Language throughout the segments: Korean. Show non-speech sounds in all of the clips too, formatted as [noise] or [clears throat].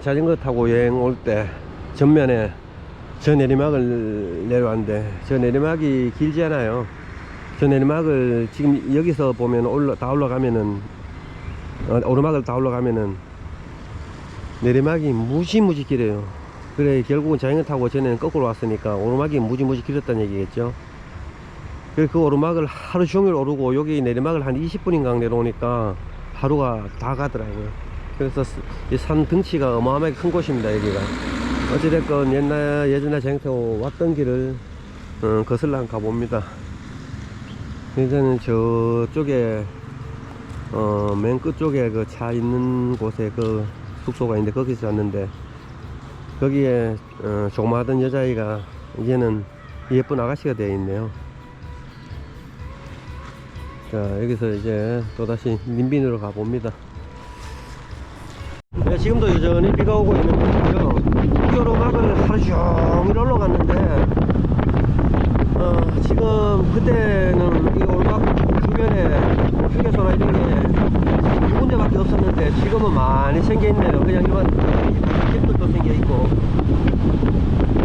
자전거 타고 여행 올 때 전면에 저 내리막을 내려왔는데 저 내리막이 길지 않아요. 저 내리막을 지금 여기서 보면 올라 다 올라가면은 어, 오르막을 다 올라가면은 내리막이 무지무지 길어요. 그래 결국은 자전거 타고 전에는 거꾸로 왔으니까 오르막이 무지무지 길었다는 얘기겠죠. 그 오르막을 하루 종일 오르고 여기 내리막을 한 20분인가 내려오니까 하루가 다 가더라고요. 그래서 이 산 등치가 어마어마하게 큰 곳입니다 여기가. 어찌됐건 옛날 예전에 타고 왔던 길을 어, 거슬러 한번 가봅니다. 이제는 저쪽에 어, 맨 끝쪽에 그 차 있는 곳에 그 숙소가 있는데 거기서 잤는데 거기에 어, 조그마하던 여자아이가 이제는 예쁜 아가씨가 되어 있네요. 자 여기서 이제 또다시 민빈으로 가봅니다 네, 지금도 여전히 비가 오고 있는데요. 이 오르막을 하루 종일 올라갔는데, 어, 지금 그때는 이 오르막 주변에 휴게소나 이런 게두 군데밖에 없었는데, 지금은 많이 생겨 있네요. 그냥 일반 집들도 생겨 있고,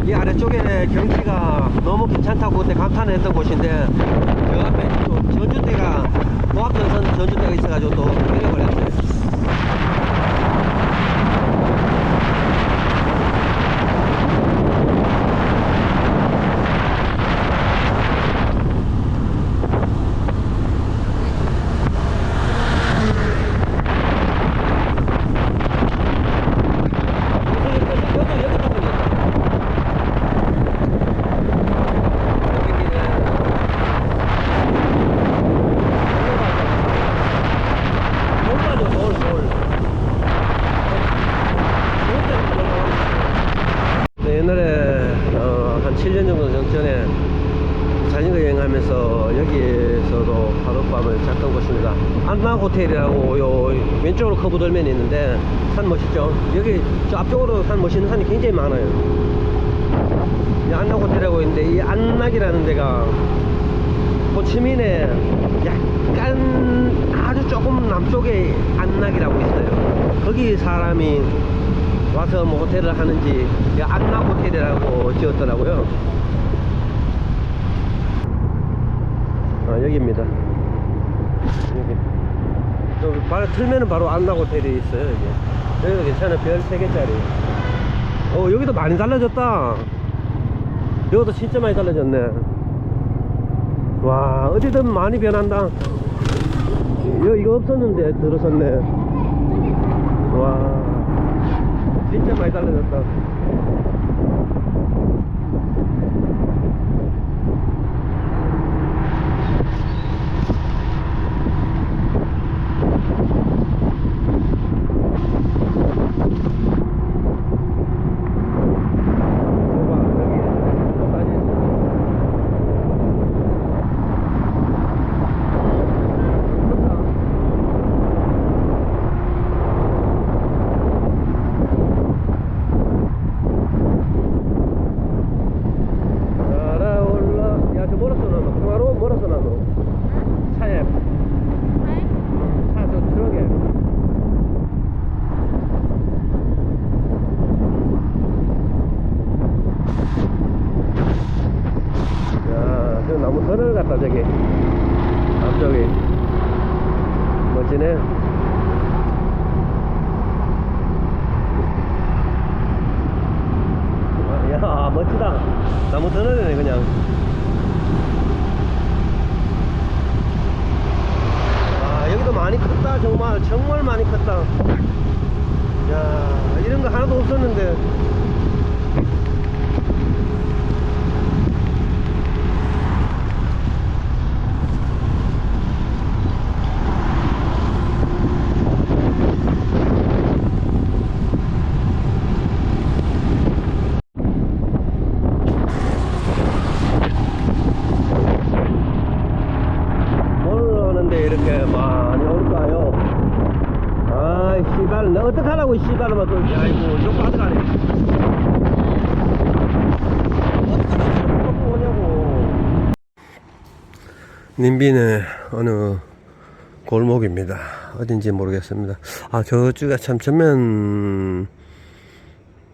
이 아래쪽에 경치가 너무 괜찮다고 그때 감탄을 했던 곳인데, 저 앞에 또 전주대가, 고압전선 전주대가 있어가지고 또 내려버렸어요. 네, 옛날에 어, 한 7년 정도 전- 전에 자전거 여행하면서 여기에서도 하룻밤을 잤던 곳입니다. 안나 호텔이라고 요 왼쪽으로 커브 돌면이 있는데 산 멋있죠? 여기 저 앞쪽으로 산 멋있는 산이 굉장히 많아요. 이 안나 호텔이라고 있는데 이 안락이라는 데가 호치민의 약간 아주 조금 남쪽에 안락이라고 있어요. 거기 사람이 와서 뭐 호텔을 하는지 이 안락 호텔이라고 지었더라고요. 아 여기입니다. 여기. 바로 틀면은 바로 안락 호텔이 있어요 여기. 여기도 괜찮아 별 3개짜리. 어 여기도 많이 달라졌다. 여기도 진짜 많이 달라졌네. 와 어디든 많이 변한다. 이거, 이거 없었는데 들어섰네. 와 진짜 많이 달라졌다. 봐봐, 여기 또 사진 있어. 날아올라 야저 멀었어 나너 평화로 멀었어 나너 차에 차 저 트럭에 야저 나무 터널 같다 저기 앞쪽이 아, 야 멋지다. 나무 터널이네 그냥. 아 여기도 많이 컸다 정말. 정말 많이 컸다. 야 이런 거 하나도 없었는데 뭘 오는데 이렇게 많이 올까요? 아이 씨발 나 어떡하라고 이 씨발로만 또 아이고 욕 받으라네 어떻게 오냐고 님비는 어느 골목입니다. 어딘지 모르겠습니다. 아 저쪽에 참 전면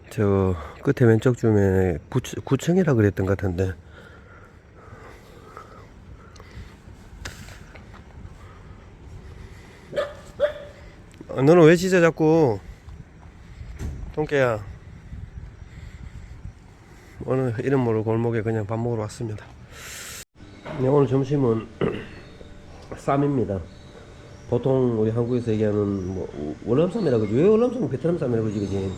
저 끝에 왼쪽 줌에 9층이라 그랬던 것 같은데. 아, 너는 왜 짖어 자꾸? 통깨야. 오늘 이름 모를 골목에 그냥 밥 먹으러 왔습니다 네, 오늘 점심은 [clears throat] 쌈입니다. 보통 우리 한국에서 얘기하는 뭐 월남쌈이라 그러지? 왜 월남쌈은 베트남쌈이라 그러지 그지?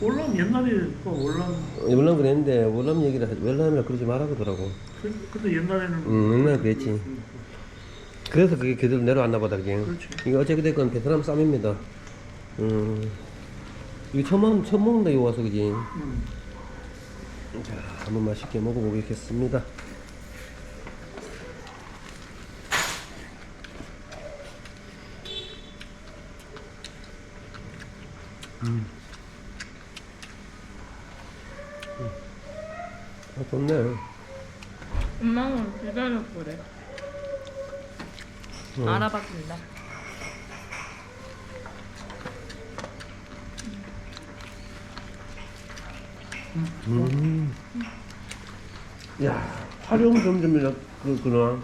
월남 옛날에 그 월남 월남 그랬는데 월남 얘기를 하지 월남이라 그러지 말아 그러더라고. 그- 근데 옛날에는 음 옛날에 그랬지. 그래서 그게 그대로 내려왔나 보다 그게. 그렇지. 이거 어찌됐건 베트남 쌈입니다. 음 이거 처음, 먹- 처음 먹는다 이거 와서 그지? 음. 자 한번 맛있게 먹어보겠습니다 음. 아 좋네 엄마는 기다렸거래. 어. 알아봤습니다. 음. 야, 활용 점점이라 그, 그나.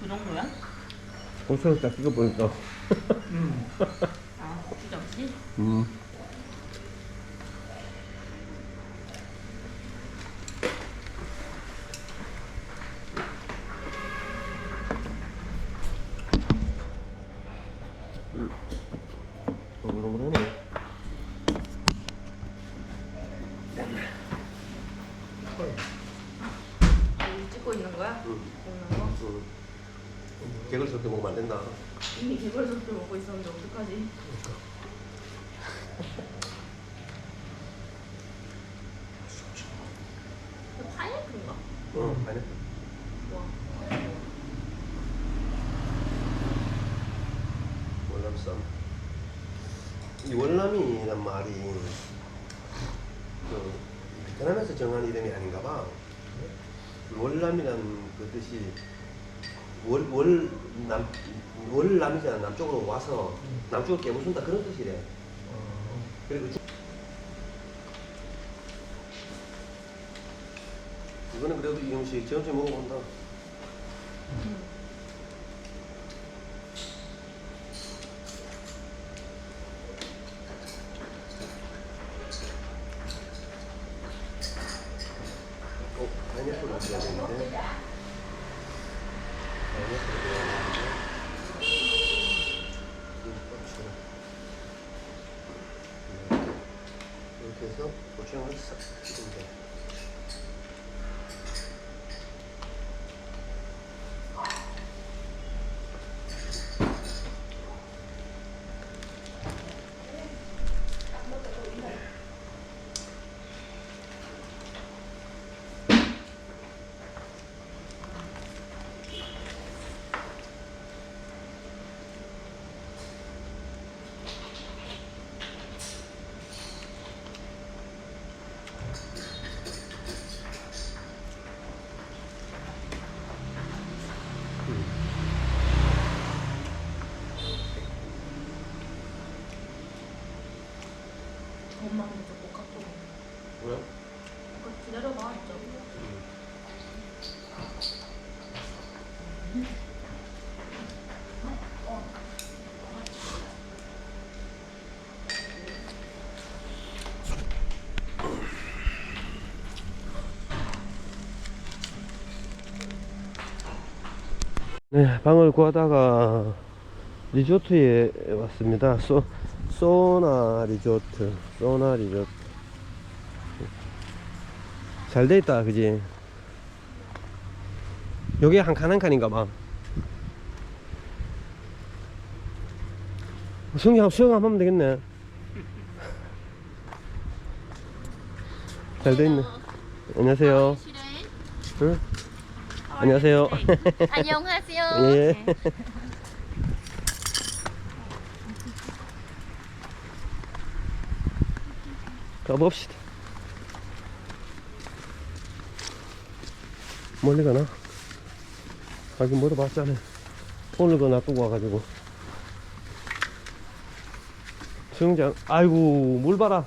그 정도야? 고추장 딱 찍어 보니까. 음. [laughs] 음. 찍고 있는 거야? 응. 응. 개걸 섞여 먹으면 안 된다. 이미 개벌석도 먹고 있었는데 어떡하지? 이거 파인애플인가? 어, 아니. 와. 월남쌈. 이 월남이란 말이 그 베트남에서 정한 이름이 아닌가 봐. 월남이란 그 뜻이 월, 월, 남, 월남이잖아. 남쪽으로 와서 남쪽을 깨부순다 그런 뜻이래. 그리고 주- 이거는 그래도 이 음식 전체 먹어본다. 꼭 파인애플을 넣어야 되는데 파인애플을 넣어야 되는데 이 고추 이렇게 이렇게 해서 고추장을 싹 찍으면 돼 엄마는 이제 못 갖고. 뭐야? 이거 기다려봐, 진짜. 네, 방을 구하다가 리조트에 왔습니다. 소, 소나 리조트, 소나 리조트. 잘 돼 있다, 그지? 여기 한 칸 한 칸인가 봐. 수영, 수영 한번 하면 되겠네. 잘 돼 있네. 안녕하세요. 응? 안녕하세요. 안녕하세요. [laughs] 예. 가봅시다. 멀리 가나? 가긴 물어봤잖아. 오늘 그 놔두고 와가지고. 수영장. 아이고, 물 봐라.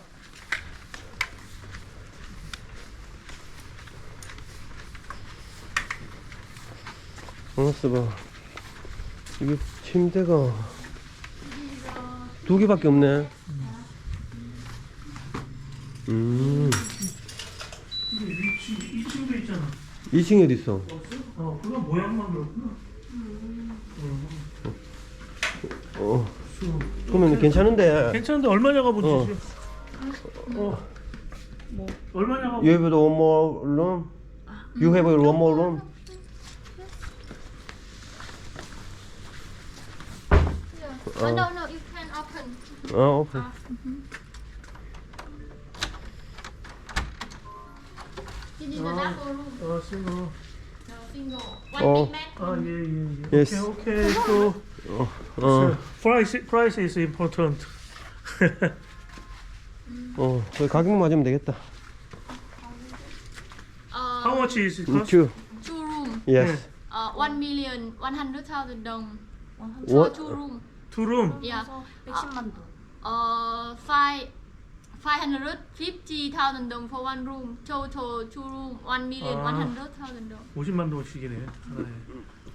어스 봐. 이게 침대가 두 개밖에 없네. 음, 근데 위치 2층도 있잖아. 2층에 어디 있어? 어, 그건 모양만 그렇구나. 어, 수. 그러면 괜찮은데. 괜찮은데 얼마냐가 문제지. 어. 얼마냐가 You have one more room? You have one more room? Oh, no, no, you can open. 어, 오케이. This is the double room. 어, 싱글. No, single. One Oh. big bed. 아, 예, 예, 예. Yes. 오케이, 오케이. 또 어, price price is important. 어, 그 가격 맞으면 되겠다. Uh, How much is it 음, cost? two. two room. Yes. Uh, one million one hundred thousand dong. What? Two room. Two room. Yeah. 110만 동. Uh, five. 550,000 dong for one room. Total two room, 1 million 아. 100,000 dong. 50만 동씩이네. 하나에.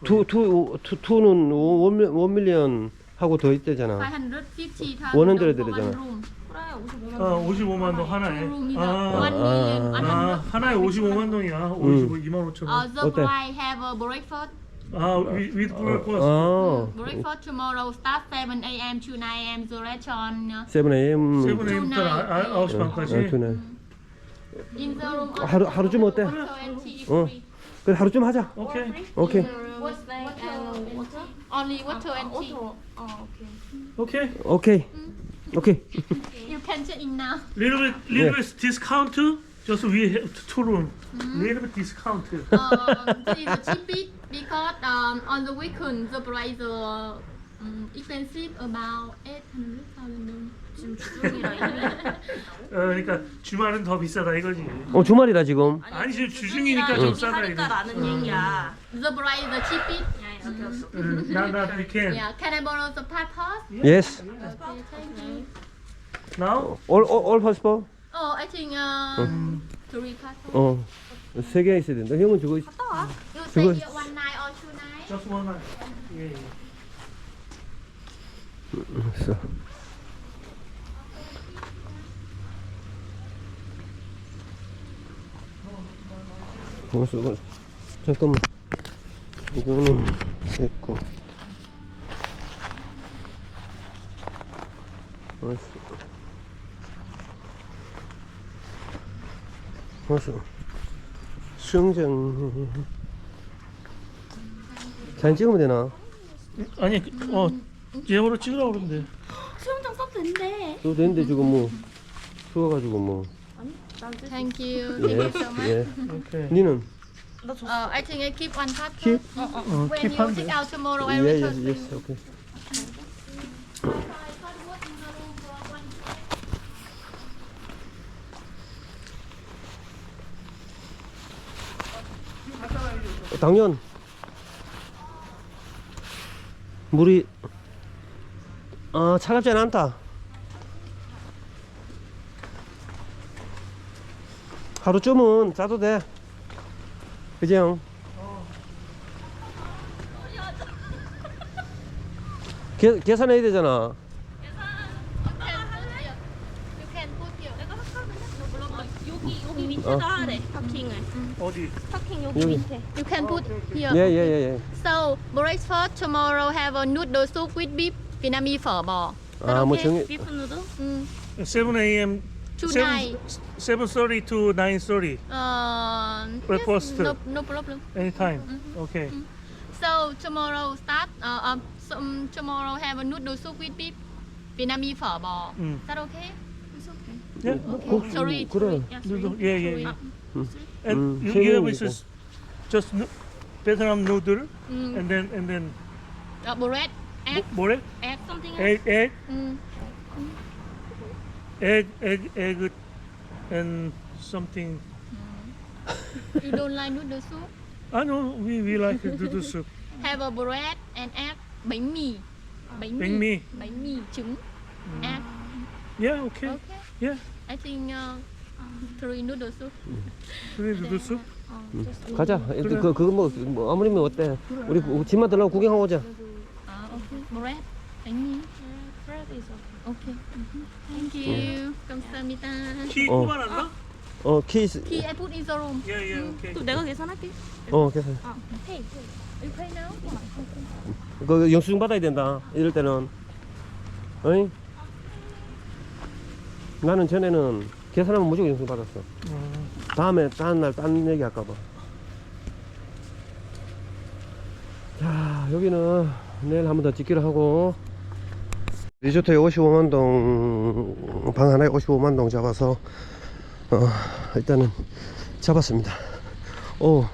투, 투, 투, 투는 원, 원 밀리언 하고 더 있대잖아. 550,000 원은 dong 들어야 for one 되잖아. room. 그래 55만 아, 동. 55만 동 하나에. 아, one million 아. 100. 아, 하나에 55만 동이야. 55, 2만 5천 Uh, 원. the 어때? price have a breakfast. 아, with, with breakfast. 아, Breakfast tomorrow start 7 a.m. to 9 a.m. The restaurant uh, 7am. 7A부터 아, 9시 반까지. 어, 투네. in the room. on 하루, 하루쯤 어때? water and tea is 어. free. 그래, 하루쯤 하자. 오케이. 오케이. What's that? Only water and tea. 어, 어, 오케이. 오케이. 오케이. 오케이. You can check in now. Little bit, little bit discount. Just we have two room. Little bit discount. Um, this is the cheapest because um, on the weekend the price uh, um, expensive about 800,000 dong. 지금 주중이라 이미 어, 그러니까 주말은 더 비싸다 이거지. 어, 주말이라 지금. 아니 지금 주중이니까 좀 싸다 이거. 하니까라는 얘기야. The price the cheapest. 응, 나나 we can. Yeah, can I borrow the passport? Yes. Okay, thank you. Now. All, all, all possible? Oh, I think um, three passport. 어. 세 개 있어야 된다. 형은 저거 있- You Good. stay here one night or two nights? Just one night. 예. 예. 있어. 벌써 이거 잠깐만 이거는 됐고 벌써 벌써 수영장 사진 찍으면 되나? 아니 어 예보로 찍으라고 그러는데. 수영장 써도 된대. 또 되는데 지금 뭐 추워가지고 뭐 Thank you. Thank you so much. 예. 오케이. 니는. Uh, I think I keep one passport. Keep? 어, When you 킵한데. check out tomorrow, I 예, will 예, return 예, to you. 오케이. 어, 당연. 물이 아 차갑지 않다. 하루쯤은 짜도 돼. 그지 형? 계, 계산해야 되잖아. Here. 여기 여기 밑에다 하래. 파킹을. 어디? 파킹 여기 여기. 밑에. You can put here. 예, 예, 예, 예. So breakfast tomorrow have a noodle soup with beef, Vietnamese phở bò. 아, 뭐 오케이. 정해. 비프 누드? Mm. 7 a.m. Tonight. 7:30 to 9:30 Uh, Breakfast. yes, no, no problem. anytime. 오케이. So tomorrow start. Uh, um, so, um, tomorrow have a noodle soup with beef, Vietnamese phở bò. 음. Is that okay? 예. 국- Sorry. 그래. 누드. 예, 예. 예. And 음, you 세 give 명이니까. us just nu- Vietnam noodle Mm. and then and then Uh, bread, egg, 뭐래? egg. something egg egg Mm. egg egg egg and something You don't like noodle soup? I know we we like noodle soup. Have a bread and egg. Bánh mì. Bánh mì. Bánh mì. Bánh mì trứng. Egg. Yeah, okay. Okay. Yeah. I think uh, soup. 그래 누들 숲. Uh, just 가자. 그, 그, 그거 뭐, 뭐 아무리면 어때? 우리 그 집만 들라고 구경하고 오자. Ah, okay. Bread. 아니. Bread is okay. Okay. Thank you. 감사합니다. 키 어. 뽑아놨나? 어, 키스. I put in the room. Yeah, yeah, okay. 또 내가 계산할게. 어, 계산. Hey, you pay now? 그 영수증 받아야 된다. 이럴 때는. 어이? 나는 전에는 계산하면 무조건 영수증 받았어. 음. 다음에 다른 날 딴 얘기 할까봐. 자, 여기는 내일 한 번 더 찍기로 하고, 리조트에 55만 동, 방 하나에 55만 동 잡아서, 어, 일단은 잡았습니다. 오,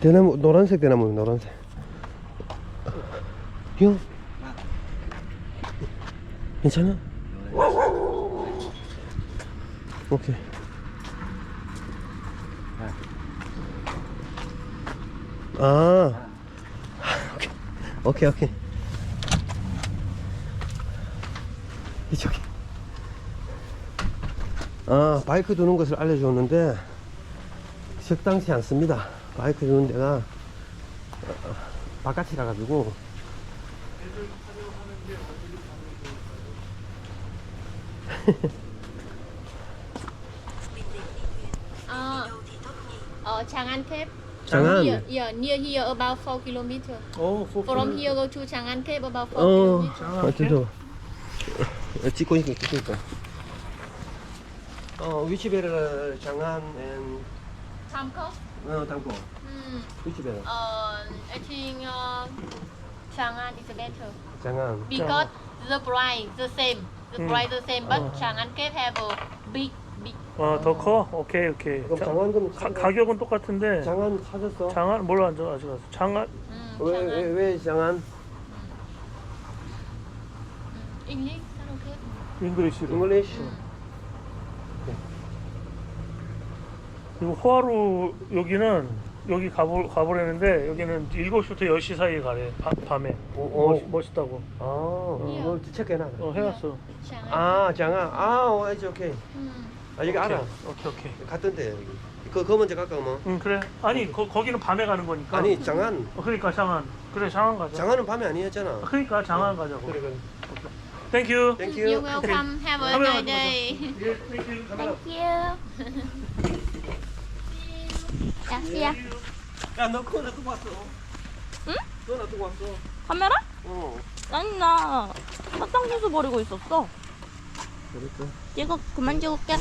대나무, 노란색 대나무, 노란색. 형? 괜찮아? 오케이. 아, 오케이, 오케이, 오케이. 이쪽에. 아, 바이크 두는 것을 알려줬는데, 적당치 않습니다. 바이크 두는 데가, 어, 어, 바깥이라 가지고. [laughs] Uh, uh, Chang'an Cape. 장안. Here, yeah, near here about 4 kilometer. 어, From here go to Chang'an Cape about 4 어, kilometer. 아, 저도 찍고 있고 찍고 있고. 어, 위치베르 장안 앤 Bangkok. 어, 당고. Mm, 위치베르 uh, I think uh, Chang'an is better 장안. because the price the same. The Mm. price the same, but Chang'an Cape have a big, 어, 더 커? 오케이, 오케이. 그럼 자, 장안 그럼 가, 찾아- 가격은 똑같은데 장안 찾았어? 장안 뭘로 안 줘? 아직 안 장안 Mm, 왜, Chang'an. 왜, 왜 장안? English, is that okay? 잉글리시로. 잉글리시. 그리고 호화루 여기는 여기 가보 가보려는데 여기는 7시부터 10시 사이에 가래. 바, 밤에. 오, 오. 멋, 멋있다고. 아, 뭘 체크해놔. 어, 해놨어. 아, 장안. 아, 어, 이제 오케이. 아, 여기 알아. 오케이, 오케이. 갔던데 여기. 그, 그 먼저 갈까 뭐? 응, 그래. 아니, 거, 거기는 밤에 가는 거니까. 아니, 장안. 어, 그러니까 장안. 그래, 장안 가자. 장안은 밤에 아니었잖아. 그러니까 장안 가자고. 그래, 그래. 땡큐. 땡큐. You're welcome. Have a Have a nice day. 카메라. [laughs] Thank you. Yeah, see ya. 야, 너 그거 놔두고 왔어. 응? 그거 놔두고 왔어. 카메라? 어. 아니 나 화장실에서 버리고 있었어. 찍어 그만 찍을게.